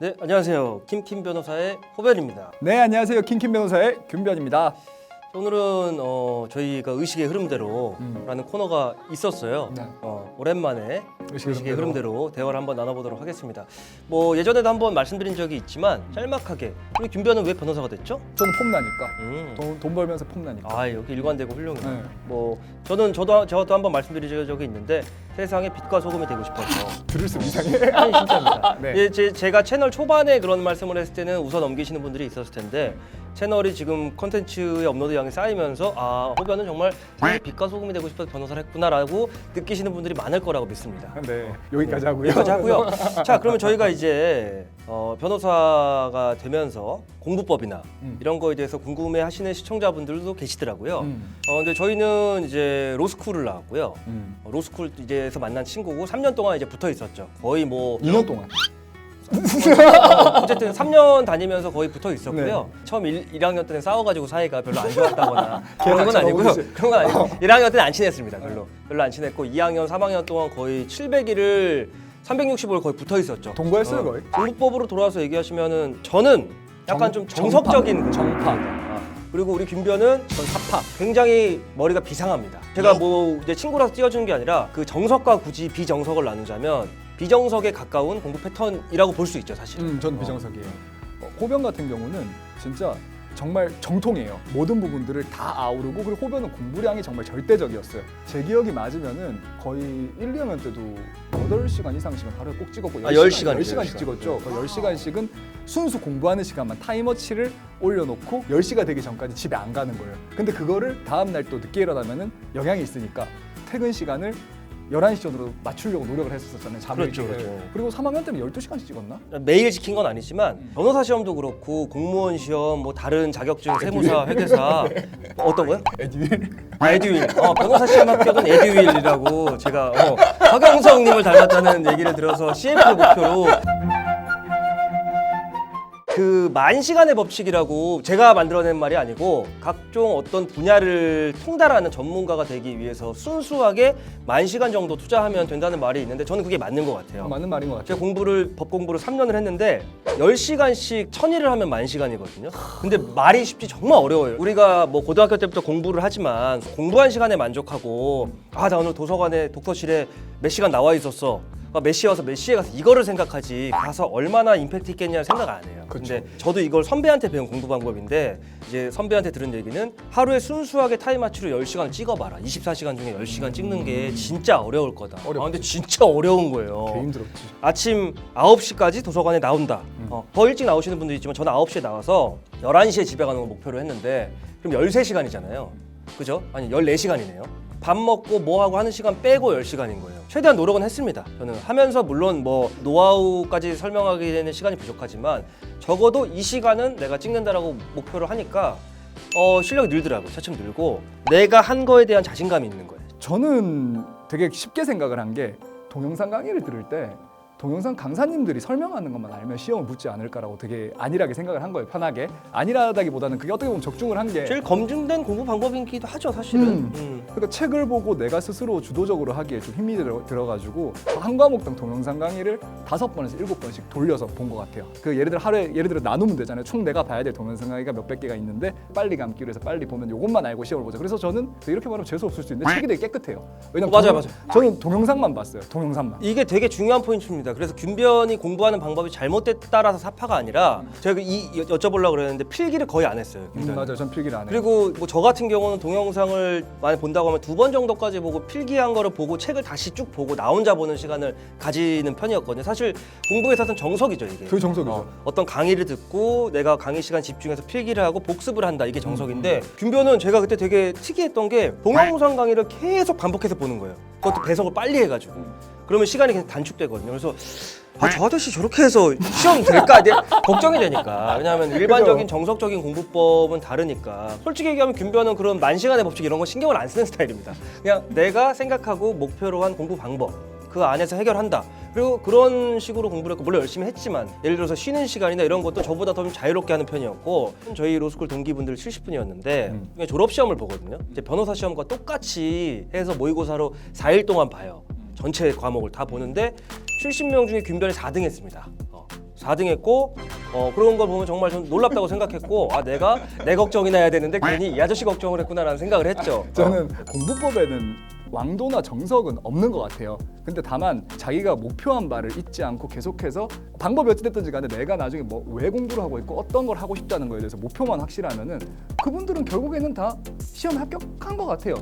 네, 안녕하세요. 김킴 변호사의 호변입니다. 네 안녕하세요 킹킴 변호사의 김변입니다. 오늘은 어, 저희가 의식의 흐름대로라는 코너가 있었어요. 음. 네. 어, 오랜만에 의식의 의식의, 흐름대로. 흐름대로 대화를 한번 나눠보도록 하겠습니다. 뭐 예전에도 한번 말씀드린 적이 있지만 짤막하게 우리 김변은 왜 변호사가 됐죠? 저는 폼나니까 음. 돈, 돈 벌면서 폼나니까. 아 여기 일관되고 훌륭해요. 네. 뭐 저는 저도 저도 한번 말씀드린 적이 있는데 세상에 빛과 소금이 되고 싶어서 들을수록 이상해. 아니 진짜입니다. 네. 예, 제, 제가 채널 초반에 그런 말씀을 했을 때는 웃어 넘기시는 분들이 있었을 텐데 채널이 지금 컨텐츠의 업로드 양이 쌓이면서 아 호변은 정말 되게 빛과 소금이 되고 싶어서 변호사를 했구나라고 느끼시는 분들이 많을 거라고 믿습니다. 네 여기까지 하고요. 여기까지 하고요. 자, 그러면 저희가 이제 어, 변호사가 되면서 공부법이나 음. 이런 거에 대해서 궁금해하시는 시청자분들도 계시더라고요. 음. 어, 근데 저희는 이제 로스쿨을 나왔고요. 음. 어, 로스쿨 이제 에서 만난 친구고 3년 동안 이제 붙어 있었죠. 거의 뭐 2년 동안. 어, 어쨌든 3년 다니면서 거의 붙어 있었고요. 네. 처음 1, 1학년 때는 싸워가지고 사이가 별로 안 좋았다거나 그런 건 아니고요. 그런 건 아니고 1학년 때는 안 친했습니다. 별로 별로 안 친했고 2학년, 3학년 동안 거의 700일을 365일 거의 붙어 있었죠. 동거했어요, 거의? 공부법으로 돌아와서 얘기하시면은 저는 약간 정- 좀 정석적인 정파. 정파. 아, 그리고 우리 김변은 전 사파. 굉장히 머리가 비상합니다. 제가 뭐 이제 친구라서 띄워준 게 아니라 그 정석과 굳이 비정석을 나누자면 비정석에 가까운 공부 패턴이라고 볼 수 있죠, 사실. 음, 전 비정석이에요. 어, 호변 같은 경우는 진짜 정말 정통이에요. 모든 부분들을 다 아우르고 그리고 호변은 공부량이 정말 절대적이었어요. 제 기억이 맞으면은 거의 1, 2학년 때도 8시간 이상씩은 하루에 꼭 찍었고 아, 10시간 이죠, 10시간씩 10시간. 찍었죠. 그 10시간씩은 순수 공부하는 시간만 타이머치를 올려놓고 10시가 되기 전까지 집에 안 가는 거예요. 근데 그거를 다음 날 또 늦게 일어나면은 영향이 있으니까 퇴근 시간을 11시 전으로 맞추려고 노력을 했었잖아요. 잠을 그렇죠. 그렇죠. 그리고 3학년 때는 12시간씩 찍었나? 매일 지킨 건 아니지만 변호사 시험도 그렇고 공무원 시험 뭐 다른 자격증 세무사 회계사 뭐 어떤 거요? 에듀윌. 아, 에듀윌. 어, 변호사 시험 합격은 에듀윌이라고 제가 어, 박영성님을 닮았다는 얘기를 들어서 CF를 목표로 그 만 시간의 법칙이라고 제가 만들어낸 말이 아니고 각종 어떤 분야를 통달하는 전문가가 되기 위해서 순수하게 만 시간 정도 투자하면 된다는 말이 있는데 저는 그게 맞는 것 같아요. 맞는 말인 것 같아요. 제가 공부를 법 공부를 3년을 했는데 10시간씩 천일을 하면 만 시간이거든요. 근데 말이 쉽지 정말 어려워요. 우리가 뭐 고등학교 때부터 공부를 하지만 공부한 시간에 만족하고 아 나 오늘 도서관에 독서실에 몇 시간 나와 있었어. 아, 몇 시에 와서 몇 시에 가서 이거를 생각하지 가서 얼마나 임팩트 있겠냐 생각 안 해요. 그쵸. 근데 저도 이걸 선배한테 배운 공부 방법인데 이제 선배한테 들은 얘기는 하루에 순수하게 타임마치로 10시간 찍어봐라. 24시간 중에 10시간 찍는 게 진짜 어려울 거다. 어렵죠. 아, 근데 진짜 어려운 거예요. 개 힘들었지. 아침 9시까지 도서관에 나온다. 어, 더 일찍 나오시는 분도 있지만 저는 9시에 나와서 11시에 집에 가는 걸 목표로 했는데 그럼 13시간이잖아요. 그죠? 아니 14시간이네요. 밥 먹고 뭐 하고 하는 시간 빼고 10시간인 거예요. 최대한 노력은 했습니다. 저는 하면서 물론 뭐 노하우까지 설명하기에는 시간이 부족하지만 적어도 이 시간은 내가 찍는다라고 목표를 하니까 어, 실력이 늘더라고요. 차츰 늘고 내가 한 거에 대한 자신감이 있는 거예요. 저는 되게 쉽게 생각을 한 게 동영상 강의를 들을 때 동영상 강사님들이 설명하는 것만 알면 시험을 붙지 않을까라고 되게 안일하게 생각을 한 거예요. 편하게. 안일하다기보다는 그게 어떻게 보면 적중을 한 게 제일 검증된 공부 방법이기도 하죠, 사실은. 음. 음. 그러니까 책을 보고 내가 스스로 주도적으로 하기에 좀 힘이 들어, 들어가지고 한 과목당 동영상 강의를 다섯 번에서 일곱 번씩 돌려서 본 것 같아요. 그 예를 들어 하루에 예를 들어 나누면 되잖아요. 총 내가 봐야 될 동영상 강의가 몇백 개가 있는데 빨리 감기로 해서 빨리 보면 이것만 알고 시험을 보자. 그래서 저는 이렇게 말하면 재수 없을 수 있는데 책이 되게 깨끗해요. 왜냐면 어, 맞아요, 동영- 맞아요. 저는 동영상만 봤어요. 동영상만. 이게 되게 중요한 포인트입니다. 그래서 균변이 공부하는 방법이 잘못됐다라서 사파가 아니라 제가 이 여- 여쭤보려고 그랬는데 필기를 거의 안 했어요. 음. 맞아요. 전 필기를 안 해요. 그리고 뭐 저 같은 경우는 동영상을 많이 본다고 하면 두 번 정도까지 보고 필기한 거를 보고 책을 다시 쭉 보고 나 혼자 보는 시간을 가지는 편이었거든요. 사실 공부에 있어서는 정석이죠 이게. 그게 정석이죠. 어, 어떤 강의를 듣고 내가 강의 시간 집중해서 필기를 하고 복습을 한다 이게 음, 정석인데 균변은 제가 그때 되게 특이했던 게 동영상 강의를 계속 반복해서 보는 거예요. 그것도 배석을 빨리 해가지고 그러면 시간이 계속 단축되거든요. 그래서 아, 저 아저씨 저렇게 해서 시험 될까? 이제 걱정이 되니까. 왜냐하면 일반적인 정석적인 공부법은 다르니까. 솔직히 얘기하면 균변은 그런 만 시간의 법칙 이런 거 신경을 안 쓰는 스타일입니다. 그냥 내가 생각하고 목표로 한 공부 방법. 그 안에서 해결한다. 그리고 그런 식으로 공부를 했고 물론 열심히 했지만 예를 들어서 쉬는 시간이나 이런 것도 저보다 더 좀 자유롭게 하는 편이었고 저희 로스쿨 동기분들 70분이었는데 졸업 시험을 보거든요. 이제 변호사 시험과 똑같이 해서 모의고사로 4일 동안 봐요. 전체 과목을 다 보는데 70명 중에 균변이 4등 했습니다. 어, 4 4등 했고 어, 그런 걸 보면 정말 좀 놀랍다고 생각했고 아 내가 내 걱정이나 해야 되는데 괜히 이 아저씨 걱정을 했구나라는 생각을 했죠. 저는 공부법에는 왕도나 정석은 없는 것 같아요. 근데 다만 자기가 목표한 바를 잊지 않고 계속해서 방법이 어찌됐든지 간에 내가 나중에 뭐 왜 공부를 하고 있고 어떤 걸 하고 싶다는 거에 대해서 목표만 확실하면은 그분들은 결국에는 다 시험 합격한 것 같아요.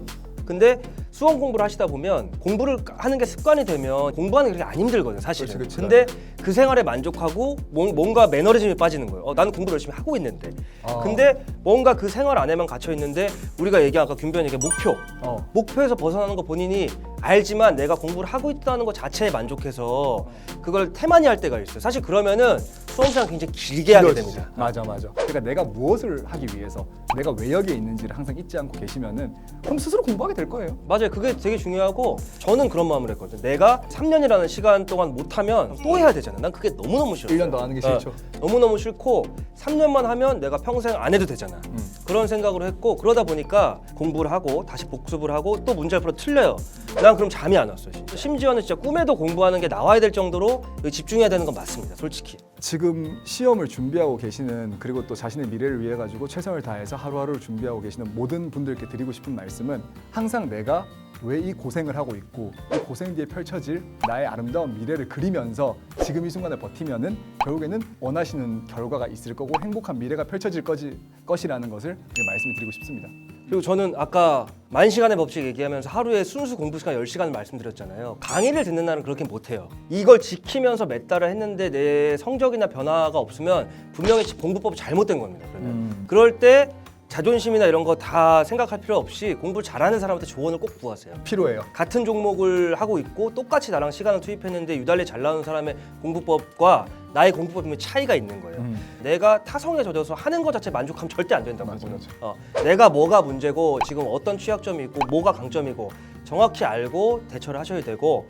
근데 수험 공부를 하시다 보면 공부를 하는 게 습관이 되면 공부하는 게 그렇게 안 힘들거든요, 사실은. 그렇지, 그렇지. 근데 그 생활에 만족하고 뭔- 뭔가 매너리즘이 빠지는 거예요. 어, 나는 공부를 열심히 하고 있는데. 아. 근데 뭔가 그 생활 안에만 갇혀 있는데 우리가 얘기한 아까 균변이 얘기한 목표. 어. 목표에서 벗어나는 거 본인이 알지만 내가 공부를 하고 있다는 것 자체에 만족해서 그걸 태만히 할 때가 있어요. 사실 그러면은 수험 시간 굉장히 길게 하게 길어지죠. 됩니다. 맞아 맞아. 그러니까 내가 무엇을 하기 위해서 내가 왜 여기에 있는지를 항상 잊지 않고 계시면은 그럼 스스로 공부하게 될 거예요. 맞아요. 그게 되게 중요하고 저는 그런 마음을 했거든요. 내가 3년이라는 시간 동안 못하면 또 해야 되잖아요. 난 그게 너무너무 싫어요. 1년 더 하는 게 싫죠. 너무너무 싫고 3년만 하면 내가 평생 안 해도 되잖아. 음. 그런 생각으로 했고 그러다 보니까 공부를 하고 다시 복습을 하고 또 문제를 풀어 틀려요. 난 그럼 잠이 안 왔어요. 진짜. 심지어는 진짜 꿈에도 공부하는 게 나와야 될 정도로 집중해야 되는 건 맞습니다. 솔직히. 지금 시험을 준비하고 계시는 그리고 또 자신의 미래를 위해 가지고 최선을 다해서 하루하루를 준비하고 계시는 모든 분들께 드리고 싶은 말씀은 항상 내가 왜 이 고생을 하고 있고 이 고생 뒤에 펼쳐질 나의 아름다운 미래를 그리면서 지금 이 순간을 버티면은 결국에는 원하시는 결과가 있을 거고 행복한 미래가 펼쳐질 거지, 것이라는 것을 말씀을 드리고 싶습니다. 그리고 저는 아까 만 시간의 법칙 얘기하면서 하루에 순수 공부 시간 10시간을 말씀드렸잖아요. 강의를 듣는 날은 그렇게 못 해요. 이걸 지키면서 몇 달을 했는데 내 성적이나 변화가 없으면 분명히 공부법이 잘못된 겁니다. 그러면 음. 그럴 때 자존심이나 이런 거 다 생각할 필요 없이 공부를 잘하는 사람한테 조언을 꼭 구하세요. 필요해요. 같은 종목을 하고 있고 똑같이 나랑 시간을 투입했는데 유달리 잘 나오는 사람의 공부법과 나의 공부법의 차이가 있는 거예요. 음. 내가 타성에 젖어서 하는 것 자체 만족하면 절대 안 된다. 맞아. 맞아. 어, 내가 뭐가 문제고 지금 어떤 취약점이 있고 뭐가 강점이고 정확히 알고 대처를 하셔야 되고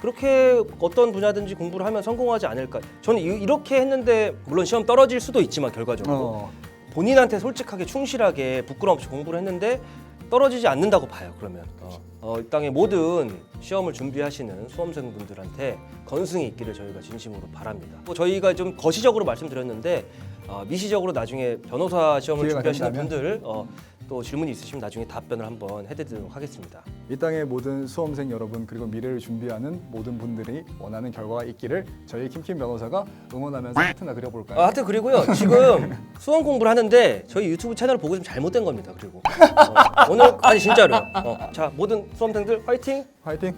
그렇게 어떤 분야든지 공부를 하면 성공하지 않을까. 저는 이- 이렇게 했는데 물론 시험 떨어질 수도 있지만 결과적으로 어. 본인한테 솔직하게 충실하게 부끄럼 없이 공부를 했는데 떨어지지 않는다고 봐요. 그러면 어, 어, 이 땅의 모든 시험을 준비하시는 수험생분들한테 건승이 있기를 저희가 진심으로 바랍니다. 뭐 저희가 좀 거시적으로 말씀드렸는데 어, 미시적으로 나중에 변호사 시험을 기회가 준비하시는 된다면? 분들 어, 또 질문이 있으시면 나중에 답변을 한번 해드리도록 하겠습니다. 이 땅의 모든 수험생 여러분 그리고 미래를 준비하는 모든 분들이 원하는 결과가 있기를 저희 킴킴 변호사가 응원하면서 하트나 그려볼까요? 아, 하여튼 그리고요 지금 수험 공부를 하는데 저희 유튜브 채널 보고 있으면 잘못된 겁니다. 그리고 어, 오늘 아니 진짜로 어, 자 모든 수험생들 화이팅 화이팅!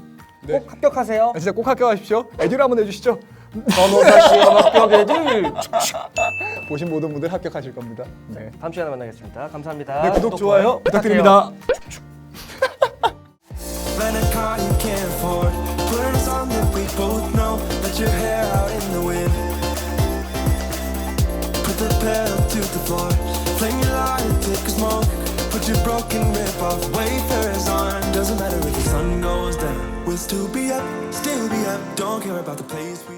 네. 꼭 합격하세요. 아, 진짜 꼭 합격하십시오. 에듀를 한번 해주시죠. 변호사 시험 합격애들 보신 모든 분들 합격하실 겁니다. 네. 다음 시간에 만나겠습니다. 감사합니다. 네, 구독, 좋아요 부탁드립니다. Rent a car you can't afford. Put on a song that we both know. Let your hair out in the wind. Put the pedal to the floor. Flame your light, take a smoke. Put your broken rip off. Wafers on. Doesn't matter if the sun goes down. We'll still be up, still be up. Don't care about the place we